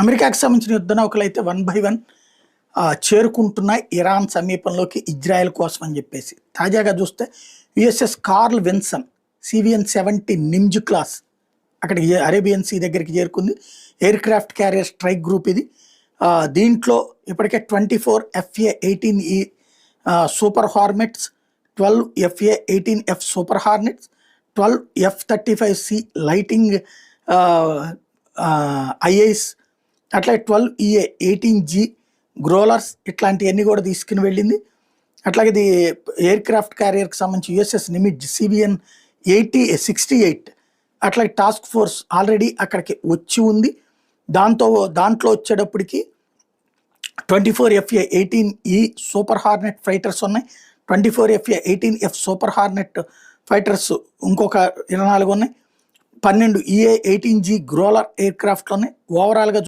అమెరికాకు సంబంధించిన యుద్ధ నౌకలు అయితే వన్ బై వన్ చేరుకుంటున్నాయి ఇరాన్ సమీపంలోకి ఇజ్రాయెల్ కోసం అని చెప్పేసి. తాజాగా చూస్తే USS Carl Vinson CVN seventy Nimitz class అక్కడికి అరేబియన్ సీ దగ్గరికి చేరుకుంది. Aircraft carrier strike group ఇది. దీంట్లో ఇప్పటికే twenty four FA eighteen E super hornets twelve FA eighteen F super hornets twelve F thirty five C lightning ఐఐస్ అట్లా twelve EA eighteen G growlers ఇట్లాంటివన్నీ కూడా తీసుకుని వెళ్ళింది. అట్లాగే ఇది ఎయిర్ క్రాఫ్ట్ క్యారియర్కి సంబంధించి USS Nimitz CVN eighty sixty eight అట్లాగే టాస్క్ ఫోర్స్ ఆల్రెడీ అక్కడికి వచ్చి ఉంది. దాంతో దాంట్లో వచ్చేటప్పటికి twenty four FA eighteen E super hornet fighters ఉన్నాయి. Twenty four FA eighteen F super hornet fighters ఇంకొక ఇరవై నాలుగు ఉన్నాయి. పన్నెండు ఈఏ ఎయిటీన్ జీ గ్రోలర్ ఎయిర్ క్రాఫ్ట్లు ఉన్నాయి ఓవరాల్గా